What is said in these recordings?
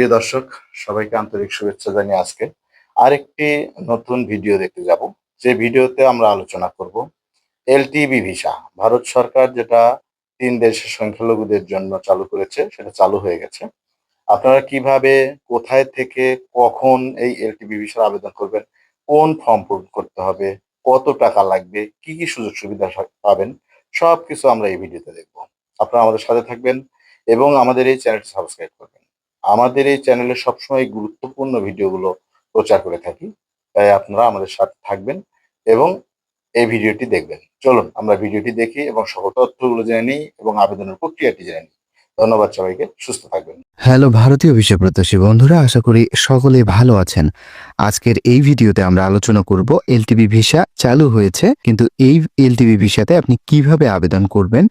প্রিয় দর্শক, সবাইকে আন্তরিক শুভেচ্ছা জানিয়ে আজকে আরেকটি নতুন ভিডিও দেখতে যাব। যে ভিডিওতে আমরা আলোচনা করব এলটিবি ভিসা। ভারত সরকার যেটা তিন দেশের সংখ্যালঘুদের জন্য চালু করেছে, সেটা চালু হয়ে গেছে। আপনারা কীভাবে, কোথায় থেকে, কখন এই এলটিবি ভিসার আবেদন করবেন, কোন ফর্ম পূরণ করতে হবে, কত টাকা লাগবে, কি কি সুযোগ সুবিধা পাবেন সব কিছু আমরা এই ভিডিওতে দেখব। আপনারা আমাদের সাথে থাকবেন এবং আমাদের এই চ্যানেলটি সাবস্ক্রাইব করবেন। আমাদের এই চ্যানেলে সবসময় গুরুত্বপূর্ণ ভিডিওগুলো প্রচার করে থাকি। তাই আপনারা আমাদের সাথে থাকবেন এবং এই ভিডিওটি দেখবেন। চলুন, আমরা ভিডিওটি দেখি এবং সকল তথ্যগুলো জেনে নিই এবং আবেদনের প্রক্রিয়াটি জেনে নিই। ধন্যবাদ সবাইকে, সুস্থ থাকবেন। হ্যালো ভারতীয় বিষয় প্রত্যাশী বন্ধুরা, আশা করি সকলেই ভালো আছেন। আজকের এই ভিডিওতে আমরা আলোচনা করব এলটিবি ভিসা চালু হয়েছে, কিন্তু এই এলটিবি ভিসাতে আপনি কীভাবে আবেদন করবেন,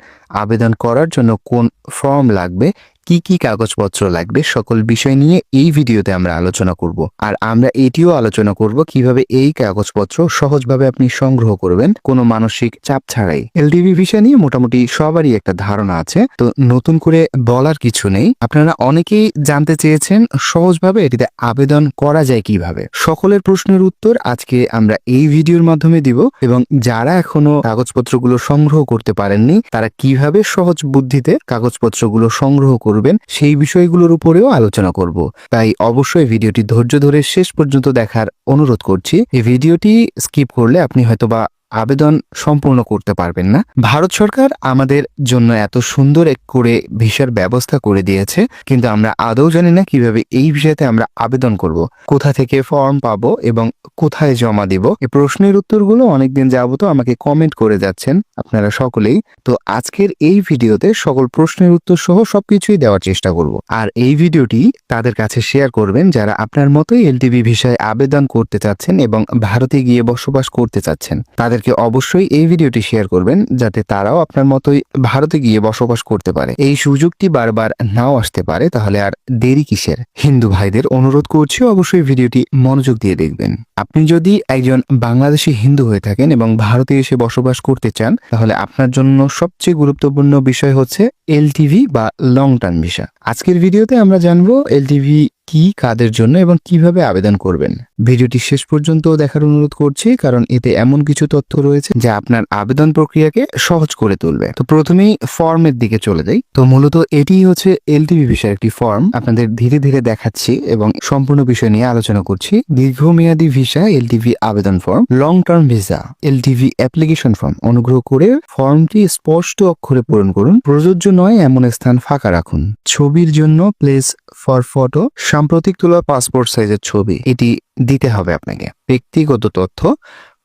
আবেদন করার জন্য কোন ফর্ম লাগবে কি কি কাগজপত্র লাগবে সকল বিষয় নিয়ে এই ভিডিওতে আমরা আলোচনা করব। আর আমরা এটিও আলোচনা করব কীভাবে এই কাগজপত্র সহজভাবে আপনি সংগ্রহ করবেন কোনো মানসিক চাপ ছাড়াই। এলটিবি ভিসা নিয়ে মোটামুটি সবারই একটা ধারণা আছে। তো নতুন করে বলার কিছু নেই। আপনারা অনেকেই জানতে চেয়েছেন সহজভাবে এটিতে আবেদন করা যায় কীভাবে। সকলের প্রশ্নের উত্তর আজকে আমরা এই ভিডিওর মাধ্যমে দিব এবং যারা এখনও কাগজপত্রগুলো সংগ্রহ করতে পারেননি, তারা কীভাবে সহজ বুদ্ধিতে কাগজপত্রগুলো সংগ্রহ করবেন সেই বিষয়গুলোর উপরেও আলোচনা করব। তাই অবশ্যই ভিডিওটি ধৈর্য ধরে শেষ পর্যন্ত দেখার অনুরোধ করছি। এই ভিডিওটি স্কিপ করলে আপনি হয়তোবা আবেদন সম্পূর্ণ করতে পারবেন না। ভারত সরকার আমাদের জন্য এত সুন্দর এক করে ভিসার ব্যবস্থা করে দিয়েছে, কিন্তু আমরা আদৌ জানি না কীভাবে এই ভিসাতে আমরা আবেদন করব। কোথা থেকে ফর্ম পাবো এবং কোথায় জমা দিব? এই প্রশ্নের উত্তরগুলো অনেকদিন যাবত আমাকে কমেন্ট করে যাচ্ছেন আপনারা সকলেই। তো আজকের এই ভিডিওতে সকল প্রশ্নের উত্তর সহ সবকিছুই দেওয়ার চেষ্টা করব। আর এই ভিডিওটি তাদের কাছে শেয়ার করবেন যারা আপনার মতোই এলটিভি ভিসায় আবেদন করতে চাচ্ছেন এবং ভারতে গিয়ে বসবাস করতে চাচ্ছেন। তাদেরকে অবশ্যই এই ভিডিওটি শেয়ার করবেন, যাতে তারাও আপনার মতোই ভারতে গিয়ে বসবাস করতে পারে। এই সুযোগটি বারবার নাও আসতে পারে, তাহলে আর দেরি কিসের? হিন্দু ভাইদের অনুরোধ করছি অবশ্যই ভিডিওটি মনোযোগ দিয়ে দেখবেন। আপনি যদি একজন বাংলাদেশি হিন্দু হয়ে থাকেন এবং ভারতে এসে বসবাস করতে চান, তাহলে আপনার জন্য সবচেয়ে গুরুত্বপূর্ণ বিষয় হচ্ছে এলটিভি বা লং টার্ম ভিসা। আজকের ভিডিওতে আমরা জানব এলটিভি কি কাদের জন্য এবং কীভাবে আবেদন করবেন? ভিডিওটি শেষ পর্যন্ত দেখার অনুরোধ করছি, কারণ এতে এমন কিছু তথ্য রয়েছে যা আপনার আবেদন প্রক্রিয়াকে সহজ করে তুলবে। তো প্রথমেই ফর্মের দিকে চলে যাই। তো মূলত এটি হচ্ছে এলটিভি ভিসার একটি ফর্ম। আপনাদের ধীরে ধীরে দেখাচ্ছি এবং সম্পূর্ণ বিষয় নিয়ে আলোচনা করছি। দীর্ঘমেয়াদী ভিসা এলটিভি আবেদন form long term visa LTV application form. অনুগ্রহ করে ফর্মটি স্পষ্ট অক্ষরে পূরণ করুন। প্রযোজ্য নয়, এমন স্থান ফাঁকা রাখুন। ছবির জন্য প্লেস ফর ফটো সাম্প্রতিক তোলা পাসপোর্ট সাইজের ছবি, এটি দিতে হবে আপনাকে। ব্যক্তিগত তথ্য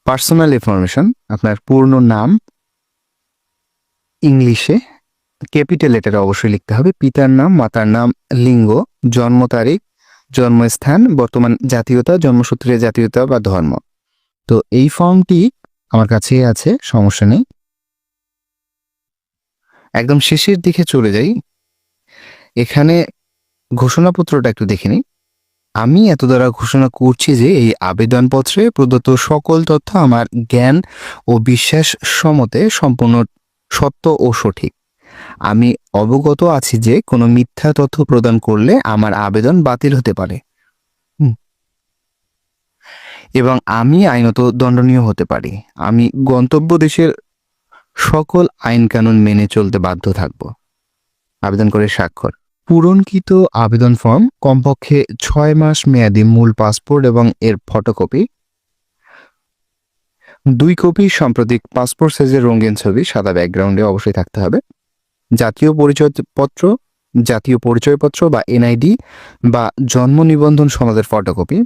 পার্সোনাল ইনফরমেশন আপনার পূর্ণ নাম, ইংলিশে ক্যাপিটাল লেটারে অবশ্যই লিখতে হবে, পিতার নাম, মাতার নাম, লিঙ্গ, জন্ম তারিখ, জন্মস্থান, বর্তমান জাতীয়তা, জন্মসূত্রে জাতীয়তা বা ধর্ম। তো এই ফর্মটি আমার কাছেই আছে, সমস্যা নেই। একদম শেষের দিকে চলে যাই। এখানে ঘোষণাপত্রটা একটু দেখে নিই। আমি এত দ্বারা ঘোষণা করছি যে এই আবেদনপত্রে প্রদত্ত সকল তথ্য আমার জ্ঞান ও বিশ্বাস সমতে সম্পূর্ণ সত্য ও সঠিক। আমি অবগত আছি যে কোনো মিথ্যা তথ্য প্রদান করলে আমার আবেদন বাতিল হতে পারে। এবং আমি আইনত দণ্ডনীয় হতে পারি। আমি গন্তব্য দেশের সকল আইন কানুন মেনে চলতে বাধ্য থাকব। আবেদন করে স্বাক্ষর। পূরণকৃত আবেদন ফর্ম কমপক্ষে ছয় মাস মেয়াদি মূল পাসপোর্ট এবং এর ফটোকপি। দুই কপি সাম্প্রতিক পাসপোর্ট সাইজের রঙিন ছবি সাদা ব্যাকগ্রাউন্ডে অবশ্যই থাকতে হবে। জাতীয় পরিচয়পত্র জাতীয় পরিচয়পত্র বা এনআইডি বা জন্ম নিবন্ধন সনদের ফটোকপি,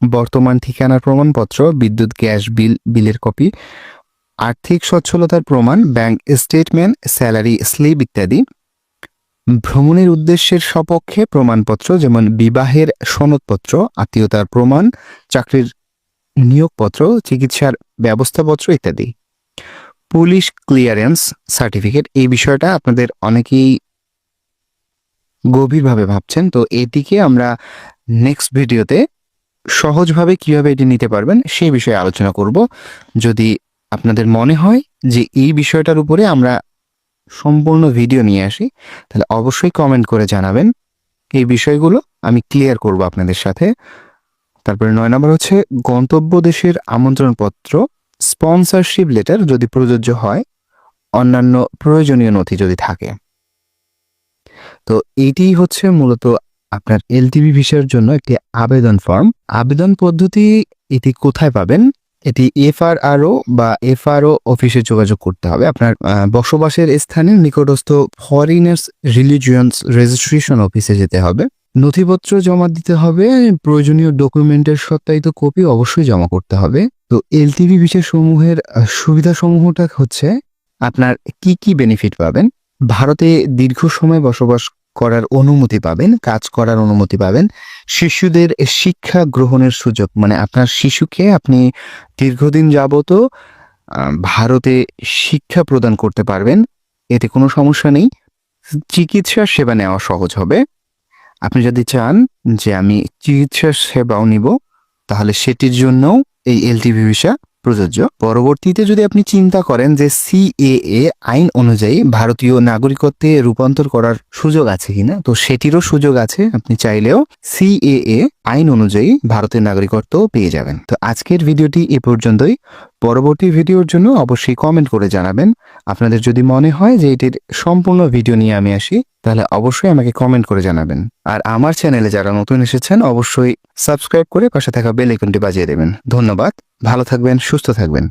বর্তমান ঠিকানার প্রমাণপত্র, বিদ্যুৎ, গ্যাস বিল, বিলের কপি, আর্থিক সচ্ছলতার প্রমাণ, ব্যাংক স্টেটমেন্ট, স্যালারি, স্লিপ ইত্যাদি। ভ্রমণের উদ্দেশ্যের সপক্ষে প্রমাণপত্র, যেমন বিবাহের সনদপত্র, আত্মীয়তার প্রমাণ, চাকরির নিয়োগপত্র, চিকিৎসার ব্যবস্থাপত্র ইত্যাদি। পুলিশ ক্লিয়ারেন্স সার্টিফিকেট, এই বিষয়টা আপনাদের অনেকেই গভীরভাবে ভাবছেন, তো এটিকে আমরা নেক্সট ভিডিওতে সহজভাবে কীভাবে এটি নিতে পারবেন, সেই বিষয়ে আলোচনা করব। যদি আপনাদের মনে হয় যে এই বিষয়টার উপরে আমরা সম্পূর্ণ ভিডিও নিয়ে আসি, তাহলে অবশ্যই কমেন্ট করে জানাবেন। এই বিষয়গুলো আমি ক্লিয়ার করব আপনাদের সাথে। তারপরে নয় নম্বর হচ্ছে, গন্তব্য দেশের আমন্ত্রণপত্র স্পন্সরশিপ লেটার যদি প্রযোজ্য হয়, অন্যান্য প্রয়োজনীয় নথি যদি থাকে। তো এটি হচ্ছে মূলত আপনার এলটিভি ভিসার জন্য একটি আবেদন ফর্ম আবেদন পদ্ধতি এটি কোথায় পাবেন? এটি এফআরআরও বা এফআরও অফিসে যোগাযোগ করতে হবে। আপনার বসবাসের স্থানের নিকটস্থ ফরিনার্স রিলিজিয়ন্স রেজিস্ট্রেশন অফিসে যেতে হবে। নথিপত্র জমা দিতে হবে, প্রয়োজনীয় ডকুমেন্টের সত্যায়িত কপি অবশ্যই জমা করতে হবে। তো এলটিভি ভিসা সমূহের সুবিধাসমূহটা হচ্ছে, আপনার কি কি বেনিফিট পাবেন? ভারতে দীর্ঘ সময় বসবাস করার অনুমতি পাবেন, কাজ করার অনুমতি পাবেন। শিশুদের শিক্ষা গ্রহণের সুযোগ মানে আপনার শিশুকে আপনি দীর্ঘদিন যাবত ভারতে শিক্ষা প্রদান করতে পারবেন, এতে কোনো সমস্যা নেই। চিকিৎসা সেবা নেওয়া সহজ হবে। আপনি যদি চান যে আমি চিকিৎসা সেবাও নিব, তাহলে সেটির জন্যও এই এলটিভি ভিসা প্রযোজ্য। পরবর্তীতে যদি আপনি চিন্তা করেন যে সিএএ আইন অনুযায়ী ভারতীয় নাগরিকত্বে রূপান্তর করার সুযোগ আছে কিনা, তো সেটিরও সুযোগ আছে। আপনি চাইলেও সিএএ আইন অনুযায়ী ভারতের নাগরিকত্ব পেয়ে যাবেন। তো আজকের ভিডিওটি এ পর্যন্তই। পরবর্তী ভিডিওর জন্য অবশ্যই কমেন্ট করে জানাবেন। আপনাদের যদি মনে হয় যে এটির সম্পূর্ণ ভিডিও নিয়ে আমি আসি, তাহলে অবশ্যই আমাকে কমেন্ট করে জানাবেন। আর আমার চ্যানেলে যারা নতুন এসেছেন, অবশ্যই সাবস্ক্রাইব করে পাশে থাকা বেল আইকনটি বাজিয়ে দেবেন। ধন্যবাদ ভালো থাকবেন সুস্থ থাকবেন।